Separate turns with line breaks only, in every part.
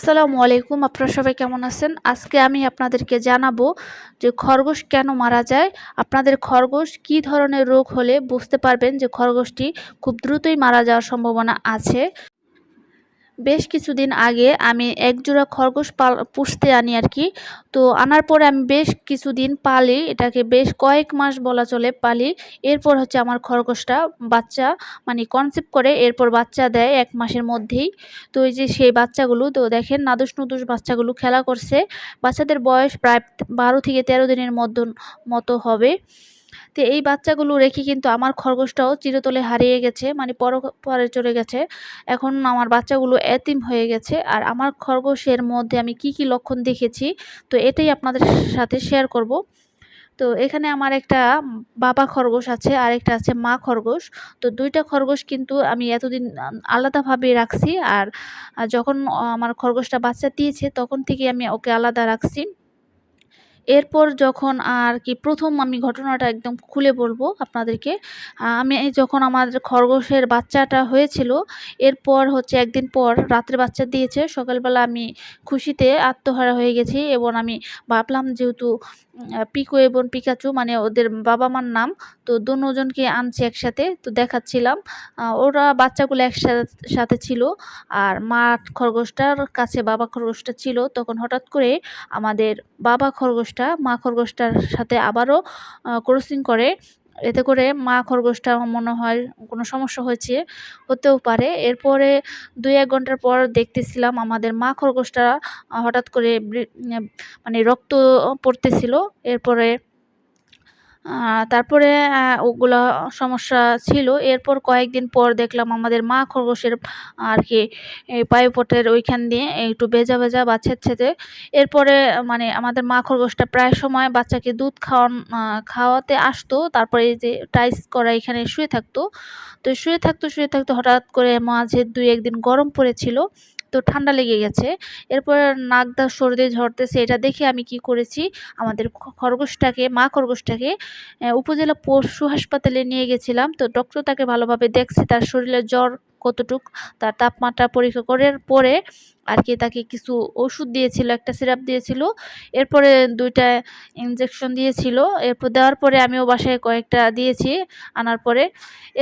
আসসালামু আলাইকুম, আপনারা সবাই কেমন আছেন? আজকে আমি আপনাদেরকে জানাব যে খরগোশ কেন মারা যায়, আপনাদের খরগোশ কি ধরনের রোগ হলে বুঝতে পারবেন যে খরগোশটি খুব দ্রুতই মারা যাওয়ার সম্ভাবনা আছে। বেশ কিছুদিন আগে আমি এক জোড়া খরগোশ পাল, পুষতে আনি আর কি। তো আনার পরে আমি বেশ কিছুদিন পালি, এটাকে বেশ কয়েক মাস বলা চলে পালি। এরপর হচ্ছে আমার খরগোশটা বাচ্চা মানে কনসেপ্ট করে, এরপর বাচ্চা দেয় এক মাসের মধ্যেই। তো এই যে সেই বাচ্চাগুলো, তো দেখেন নাদুস নুদুস বাচ্চাগুলো খেলা করছে। বাচ্চাদের বয়স প্রায় বারো থেকে তেরো দিনের মধ্যে মতো হবে। তো এই বাচ্চাগুলো রেখে কিন্তু আমার খরগোশটাও চিরতলে হারিয়ে গেছে মানে পর পরে চলে গেছে। এখন আমার বাচ্চাগুলো এতিম হয়ে গেছে আর আমার খরগোশের মধ্যে আমি কি কি লক্ষণ দেখেছি, তো এটাই আপনাদের সাথে শেয়ার করব। তো এখানে আমার একটা বাবা খরগোশ আছে আর একটা আছে মা খরগোশ। তো দুইটা খরগোশ কিন্তু আমি এতদিন আলাদাভাবে রাখছি আর যখন আমার খরগোশটা বাচ্চা দিয়েছে তখন থেকে আমি ওকে আলাদা রাখছি। এরপর যখন আর কি প্রথম আমি ঘটনাটা একদম খুলে বলব আপনাদেরকে আমি যখন আমার খরগোশের বাচ্চাটা হয়েছিল, এরপর হচ্ছে একদিন পর রাত্রে বাচ্চা দিয়েছে, সকালবেলা আমি খুশিতে আত্মহারা হয়ে গেছি এবং আমি ভাবলাম যেহেতু পিকো এবং পিকাচু মানে ওদের বাবা মার নাম, তো দুজনকে আনছি একসাথে, তো দেখাচ্ছিলাম ওরা বাচ্চাগুলো একসাথে ছিল আর মা খরগোশটার কাছে বাবা খরগোশটা ছিল, তখন হঠাৎ করে আমাদের বাবা খরগোশটা, মা খরগোশটার সাথে আবারও ক্রসিং করে। এতে করে মা খরগোশটা মনে হয় কোনো সমস্যা হয়েছে, হতেও পারে। এরপরে দুই এক ঘণ্টার পর দেখতেছিলাম আমাদের মা খরগোশটা হঠাৎ করে মানে রক্ত পড়তেছিল। এরপরে তারপরে ওগুলো সমস্যা ছিল। এরপর কয়েকদিন পর দেখলাম আমাদের মা খরগোশের আর কি পায়ুপটের ওইখান দিয়ে একটু বেজা ভেজা ভেজা বাচ্চাচ্ছে এরপরে মানে আমাদের মা খরগোশটা প্রায় সময় বাচ্চাকে দুধ খাওয়ান খাওয়াতে আসতো। তারপরে এই যে টাইস করা এখানে শুয়ে থাকতো। তো শুয়ে থাকতো শুয়ে থাকতো, হঠাৎ করে মাঝে দুই একদিন গরম পড়েছিল। তো ঠান্ডা লেগে গেছে। এরপর নাক দা সর্দি ঝরতেছে, এটা দেখে আমি কি করেছি, আমাদের খরগোশটাকে, মা খরগোশটাকে উপজেলা পশু হাসপাতালে নিয়ে গেছিলাম। তো ডক্টর তাকে ভালোভাবে দেখছে, তার শরীরে জ্বর কতটুক তার তাপমাত্রা পরীক্ষা করার পরে আর কি তাকে কিছু ওষুধ দিয়েছিল, একটা সিরাপ দিয়েছিল, এরপরে দুইটা ইঞ্জেকশন দিয়েছিল, এরপর দেওয়ার পরে আমিও বাসায় কয়েকটা দিয়েছি আনার পরে।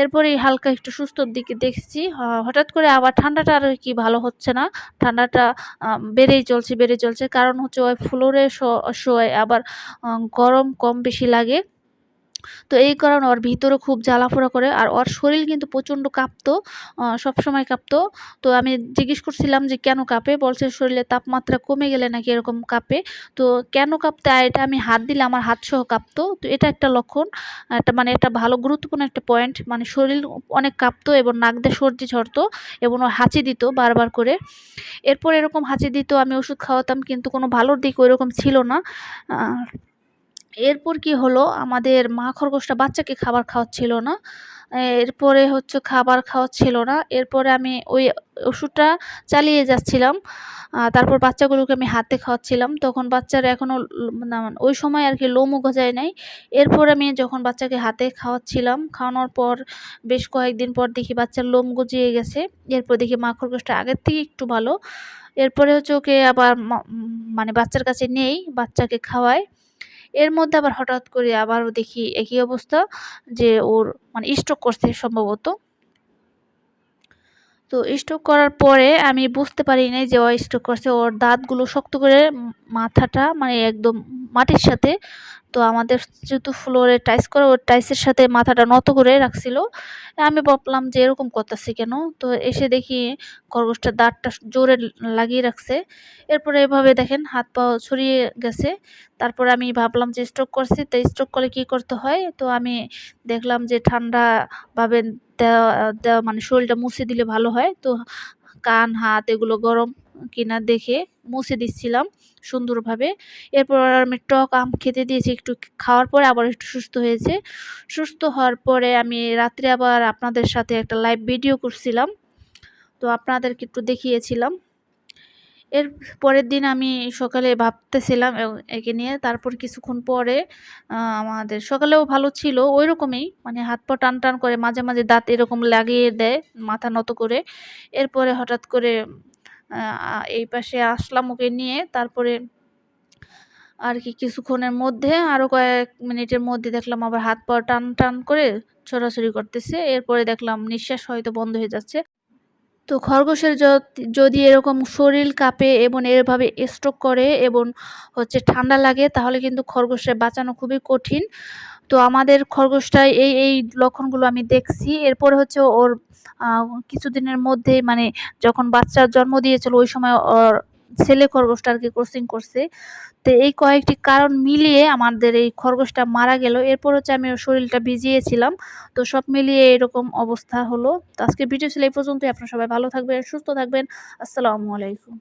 এরপরে হালকা একটু সুস্থর দিকে দেখছি হঠাৎ করে আবার ঠান্ডাটা আর কি ভালো হচ্ছে না, ঠান্ডাটা বেড়েই চলছে বেড়ে চলছে, কারণ হচ্ছে ওই ফ্লোরে শোয়, আবার গরম কম বেশি লাগে। তো এই কারণে ওর ভিতরে খুব জ্বালাফোড়া করে আর ওর শরীর কিন্তু প্রচণ্ড কাঁপতো সবসময় কাঁপতো। তো আমি জিজ্ঞেস করছিলাম যে কেন কাঁপে? বলছে শরীরে তাপমাত্রা কমে গেলে নাকি এরকম কাঁপে। তো কেন কাঁপতে? এটা আমি হাত দিলে আমার হাত সহ কাঁপতো। তো এটা একটা লক্ষণ, একটা মানে একটা ভালো গুরুত্বপূর্ণ একটা পয়েন্ট মানে শরীর অনেক কাঁপতো এবং নাক দিয়ে সর্দি ঝরতো এবং ও হাঁচি দিত বারবার করে। এরপর এরকম হাঁচি দিত, আমি ওষুধ খাওয়াতাম, কিন্তু কোনো ভালোর দিক ওইরকম ছিল না। এরপর কি হলো? আমাদের মা খরগোশটা বাচ্চাকে খাবার খাওয়াচ্ছিল না। এরপরে হচ্ছে খাবার খাওয়াচ্ছিল না। এরপরে আমি ওই ওষুধটা চালিয়ে যাচ্ছিলাম। তারপর বাচ্চাগুলোকে আমি হাতে খাওয়াচ্ছিলাম। তখন বাচ্চারা এখনও ওই সময় আর কি লোমও গজায় নাই। এরপর আমি যখন বাচ্চাকে হাতে খাওয়াচ্ছিলাম, খাওয়ানোর পর বেশ কয়েকদিন পর দেখি বাচ্চার লোম গজিয়ে গেছে। এরপর দেখি মা খরগোশটা আগের থেকে একটু ভালো। এরপরে হচ্ছে ওকে আবার মানে বাচ্চার কাছে নেই, বাচ্চাকে খাওয়ায়। এর মধ্যে আবার হঠাৎ করে আবারও দেখি একই অবস্থা যে ওর মানে স্ট্রোক করছে সম্ভবত। তো স্ট্রোক করার পরে আমি বুঝতে পারি নাই যে ও স্ট্রোক করছে। ওর দাঁতগুলো শক্ত করে মাথাটা মানে একদম মাটির সাথে, তো আমাদের যেহেতু ফ্লোরে টাইস করে, ওর টাইসের সাথে মাথাটা নত করে রাখছিল। আমি ভাবলাম যে এরকম করতেছি কেন? তো এসে দেখি খরগোশটার দাঁতটা জোরে লাগিয়ে রাখছে। এরপরে এভাবে দেখেন হাত পা ছড়িয়ে গেছে। তারপর আমি ভাবলাম যে স্ট্রোক করছি, তো স্ট্রোক করলে কি করতে হয়? তো আমি দেখলাম যে ঠান্ডাভাবে দেওয়া মানে শরীরটা মুছে দিলে ভালো হয়। তো কান, হাত এগুলো গরম কিনা দেখে মুছে দিচ্ছিলাম সুন্দরভাবে। এরপর আমি টক আম খেতে দিয়েছি একটু খাওয়ার পরে আবার একটু সুস্থ হয়েছে। সুস্থ হওয়ার পরে আমি রাত্রে আবার আপনাদের সাথে একটা লাইভ ভিডিও করছিলাম। তো আপনাদেরকে একটু দেখিয়েছিলাম। এর পরের দিন আমি সকালে ভাবতেছিলাম একে নিয়ে। তারপর কিছুক্ষণ পরে আমাদের সকালেও ভালো ছিল ওই রকমই মানে হাত পা টান টান করে মাঝে মাঝে দাঁত এরকম লাগিয়ে দেয়, মাথা নত করে। এরপরে হঠাৎ করে এই পাশে আসলাম ওকে নিয়ে। তারপরে আর কি কিছুক্ষণের মধ্যে আরও কয়েক মিনিটের মধ্যে দেখলাম আবার হাত পা টান টান করে ছড়াছড়ি করতেছে। এরপরে দেখলাম নিঃশ্বাস হয়তো বন্ধ হয়ে যাচ্ছে। তো খরগোশের যদি এরকম শরীর কাঁপে এবং এভাবে স্ট্রোক করে এবং হচ্ছে ঠান্ডা লাগে, তাহলে কিন্তু খরগোশের বাঁচানো খুবই কঠিন। তো আমাদের খরগোশটায় এই এই লক্ষণগুলো আমি দেখছি। এরপরে হচ্ছে ওর কিছুদিনের মধ্যে মানে যখন বাচ্চার জন্ম দিয়েছিল, ওই সময় ওর ছেলে খরগোশটা আর কি ক্রসিং করছে। তো এই কয়েকটি কারণ মিলিয়ে আমাদের এই খরগোশটা মারা গেল। এরপর হচ্ছে আমি শরীরটা ভিজিয়েছিলাম। তো সব মিলিয়ে এরকম অবস্থা হলো। তো আজকে ভিডিও ছিল এই পর্যন্তই। আপনারা সবাই ভালো থাকবেন, সুস্থ থাকবেন। আসসালামু আলাইকুম।